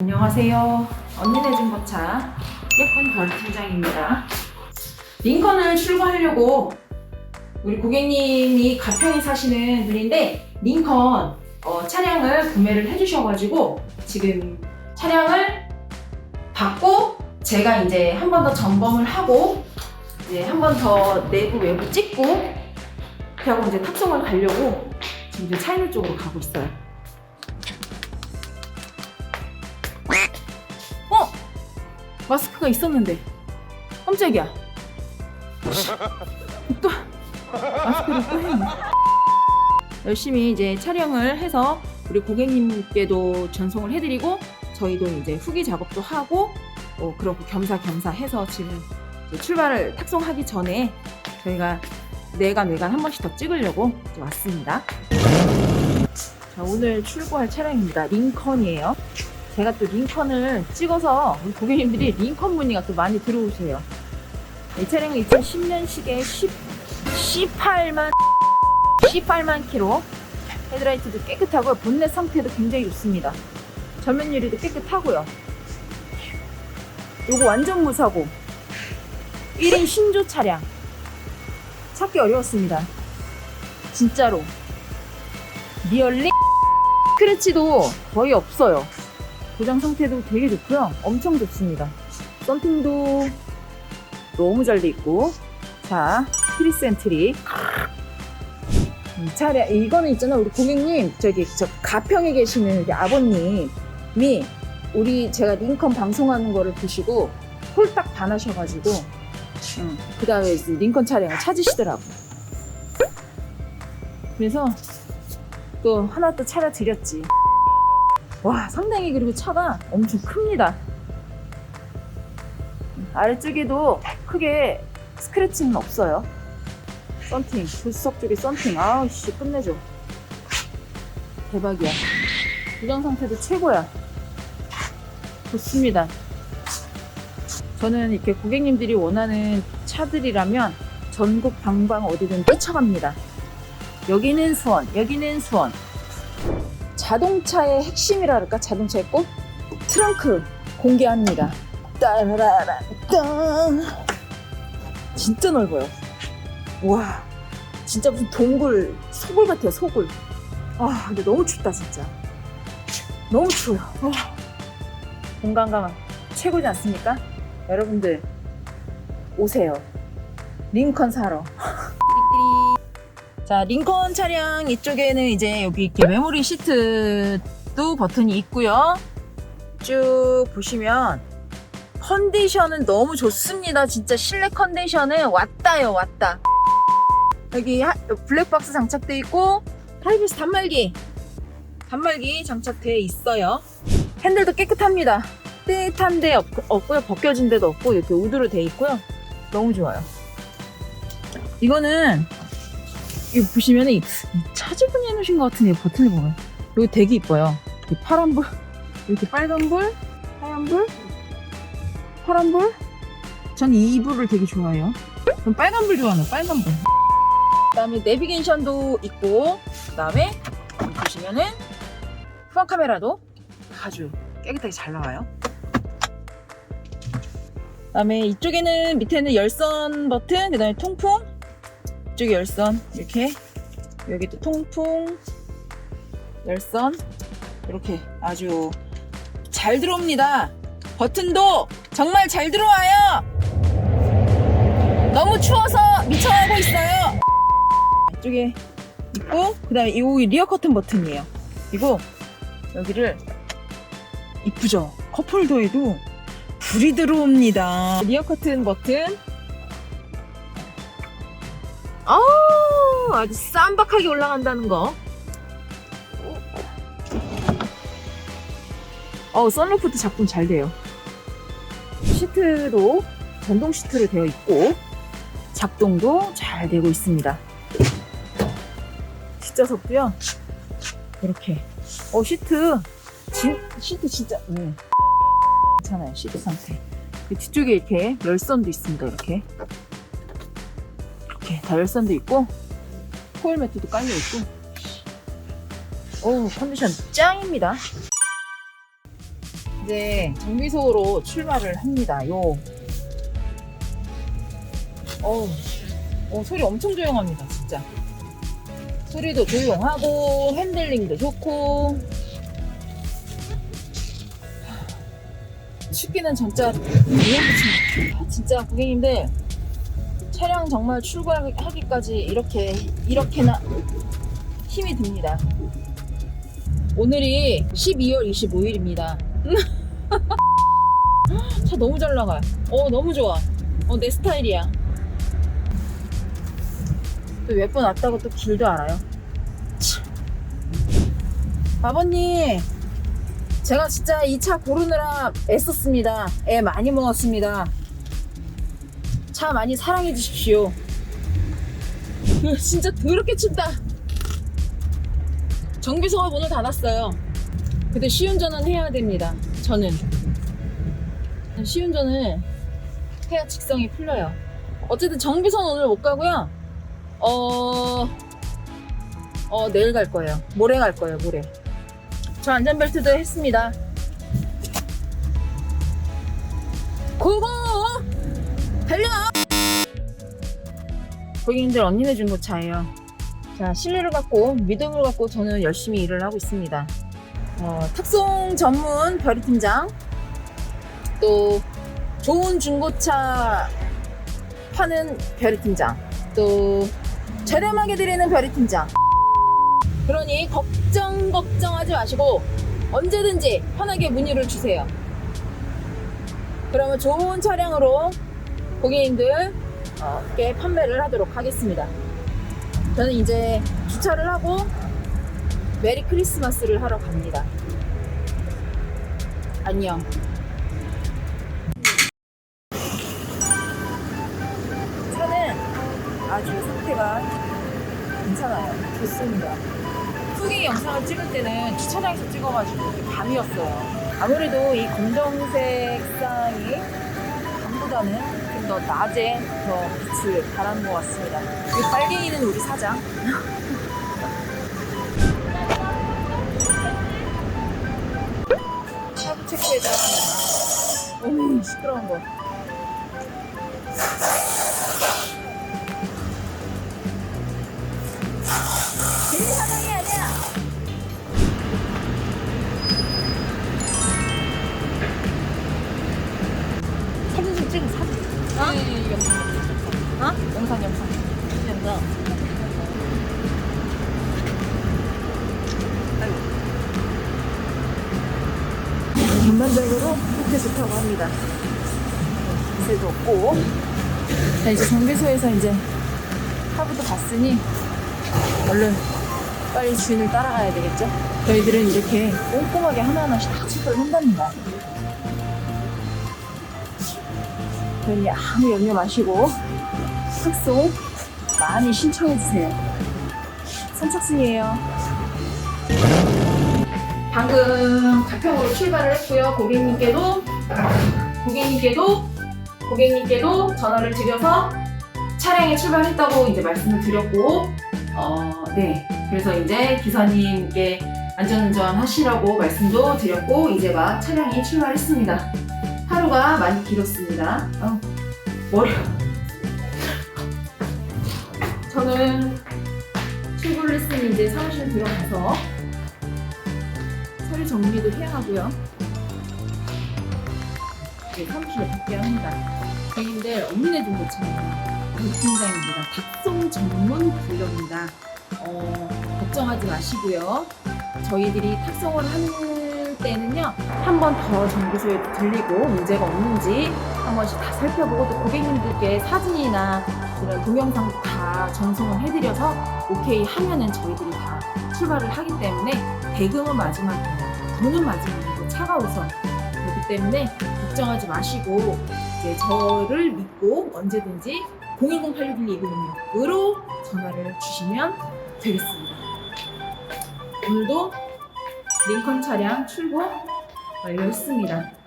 안녕하세요. 언니네 중고차 예쁜 별 팀장입니다. 링컨을 출고하려고 우리 고객님이 가평에 사시는 분인데 링컨 어, 차량을 구매를 해주셔가지고 지금 차량을 받고 제가 이제 한 번 더 점검을 하고 이제 한 번 더 내부 외부 찍고 그리고 이제 탑승을 가려고 지금 이제 차이너 쪽으로 가고 있어요. 마스크가 있었는데 깜짝이야. 또 마스크를 또 했네. 열심히 이제 촬영을 해서 우리 고객님께도 전송을 해드리고 저희도 이제 후기 작업도 하고 어, 그렇고 겸사겸사 해서 지금 출발을 탁송하기 전에 저희가 내관 외관 한 번씩 더 찍으려고 왔습니다. 자, 오늘 출고할 차량입니다. 링컨이에요. 제가 또 링컨을 찍어서 우리 고객님들이 링컨 문의가 또 많이 들어오세요. 이 차량은 2010년식에 10, 18만 18만 킬로 헤드라이트도 깨끗하고 본넷 상태도 굉장히 좋습니다. 전면 유리도 깨끗하고요. 요거 완전 무사고 1인 신조 차량 찾기 어려웠습니다. 진짜로 리얼리 스크래치도 거의 없어요. 고장 상태도 되게 좋고요. 엄청 좋습니다. 썬팅도 너무 잘 돼 있고. 자 트리센트리. 이 차량 이거는 있잖아. 우리 고객님 저기 저 가평에 계시는 우리 아버님이 우리 제가 링컨 방송하는 거를 보시고 홀딱 반하셔가지고 응, 그 다음에 링컨 차량을 찾으시더라고. 그래서 또 하나 또 차려 드렸지 와 상당히 그리고 차가 엄청 큽니다. 아래쪽에도 크게 스크래치는 없어요. 썬팅 조수석 쪽에 썬팅. 아우씨 끝내줘. 대박이야. 고장 상태도 최고야. 좋습니다. 저는 이렇게 고객님들이 원하는 차들이라면 전국 방방 어디든 뛰쳐갑니다. 여기는 수원 여기는 수원 자동차의 핵심이라 그럴까? 자동차의 꽃? 트렁크 공개합니다. 따라라란 딴 진짜 넓어요. 와 진짜 무슨 동굴 소굴 같아요 소굴. 아 근데 너무 춥다 진짜. 너무 추워요. 와. 공간감 최고지 않습니까? 여러분들 오세요. 링컨 사러 자 링컨 차량 이쪽에는 이제 여기 이렇게 메모리 시트도 버튼이 있고요 쭉 보시면 컨디션은 너무 좋습니다. 진짜 실내 컨디션은 왔다요, 왔다. 여기 하- 블랙박스 장착돼 있고 하이비스 단말기 단말기 장착돼 있어요. 핸들도 깨끗합니다. 떼탄 데 없, 없고요, 벗겨진 데도 없고 이렇게 우드로 돼 있고요. 너무 좋아요. 이거는 이거 보시면은 이, 이 차주분이 해놓으신 것 같은 이 버튼을 보면 여기 되게 이뻐요. 이 파란 불, 이렇게 빨간 불, 하얀 불, 파란 불? 전 이 불을 되게 좋아해요. 전 빨간 불 좋아하는 빨간 불. 그다음에 내비게이션도 있고, 그다음에 보시면은 후방 카메라도 아주 깨끗하게 잘 나와요. 그다음에 이쪽에는 밑에는 열선 버튼, 그다음에 통풍, 이쪽에 열선 이렇게 여기도 통풍, 열선 이렇게 아주 잘 들어옵니다. 버튼도 정말 잘 들어와요. 너무 추워서 미쳐가고 있어요. 이쪽에 있고 그다음에 이 리어 커튼 버튼이에요. 이거 여기를 이쁘죠? 컵홀더에도 불이 들어옵니다. 리어 커튼 버튼. 아우 아주 쌈박하게 올라간다는 거. 어 썬루프도 작동 잘 돼요. 시트도 전동 시트로 되어 있고 작동도 잘 되고 있습니다. 뒷좌석도요 이렇게 어 시트 진, 시트 진짜 네. 괜찮아요 시트 상태 그 뒤쪽에 이렇게 열선도 있습니다 이렇게 이렇게 다 열선도 있고 코일 매트도 깔려 있고 오 컨디션 짱입니다 이제 정비소로 출발을 합니다. 요. 어우, 어, 소리 엄청 조용합니다, 진짜. 소리도 조용하고, 핸들링도 좋고. 춥기는 진짜, 무섭지. 진짜 고객님들, 차량 정말 출발하기까지 이렇게, 이렇게나 힘이 듭니다. 오늘이 12월 25일입니다. 차 너무 잘 나가요. 어, 너무 좋아. 어, 내 스타일이야. 또 몇 번 왔다고 또 길도 알아요. 참. 아버님, 제가 진짜 이 차 고르느라 애썼습니다. 애 많이 먹었습니다. 차 많이 사랑해 주십시오. 그, 진짜 더럽게 춥다. 정비소가 문을 닫았어요. 근데 시운전은 해야 됩니다. 저는. 시운전을 해야 직성이 풀려요. 어쨌든 정비소는 오늘 못 가고요. 어, 어, 내일 갈 거예요. 모레 갈 거예요, 모레. 저 안전벨트도 했습니다. 고고! 달려! 고객님들 언니네 준거 차예요. 자, 신뢰를 갖고, 믿음을 갖고 저는 열심히 일을 하고 있습니다. 어, 탁송 전문 별이 팀장, 또 좋은 중고차 파는 별이 팀장, 또 저렴하게 드리는 별이 팀장. 그러니 걱정 걱정하지 마시고 언제든지 편하게 문의를 주세요. 그러면 좋은 차량으로 고객님들 어, 께 판매를 하도록 하겠습니다. 저는 이제 주차를 하고 메리 크리스마스를 하러 갑니다. 안녕. 차는 아주 상태가 괜찮아요. 좋습니다. 후기 영상을 찍을 때는 주차장에서 찍어가지고 밤이었어요. 아무래도 이 검정색 쌍이 밤보다는 좀 더 낮에 더 빛을 발하는 것 같습니다. 이 빨갱이는 우리 사장. 샤브 체크에다가 어머 시끄러운 거. 사진 좀 찍어 사진. 어? 영상. 어? 영상 영상. 영상. 전반적으로 그렇게 좋다고 합니다. 기세도 없고. 자, 이제 정비소에서 이제 하부도 봤으니 얼른 빨리 주인을 따라가야 되겠죠? 저희들은 이렇게 꼼꼼하게 하나하나씩 다 체크를 한답니다. 그러니 아무 염려 마시고 탁송 많이 신청해주세요. 선착순이에요. 방금 가평으로 출발을 했고요. 고객님께도 고객님께도 고객님께도 전화를 드려서 차량에 출발했다고 이제 말씀을 드렸고, 어, 네. 그래서 이제 기사님께 안전운전 하시라고 말씀도 드렸고, 이제 막 차량이 출발했습니다. 하루가 많이 길었습니다. 어, 머리. 저는 출근을 했으니 이제 사무실 들어가서 서류 정리도 해야 하고요. 네, 사무실에 밖에야 합니다. 고객님들 언니네 중고차예요. 팀장입니다. 닭송 전문 딜러입니다. 어, 걱정하지 마시고요. 저희들이 탁송을 할 때는요, 한 번 더 정비소에 들리고 문제가 없는지 한 번씩 다 살펴보고 또 고객님들께 사진이나 이런 동영상 다 전송을 해드려서 오케이 하면은 저희들이 다 출발을 하기 때문에 대금은 마지막이에요. 돈은 마지막이고 차가 우선. 그렇기 때문에 걱정하지 마시고 이제 저를 믿고 언제든지 010-8612-206으로 전화를 주시면 되겠습니다. 오늘도 링컨 차량 출고 완료했습니다.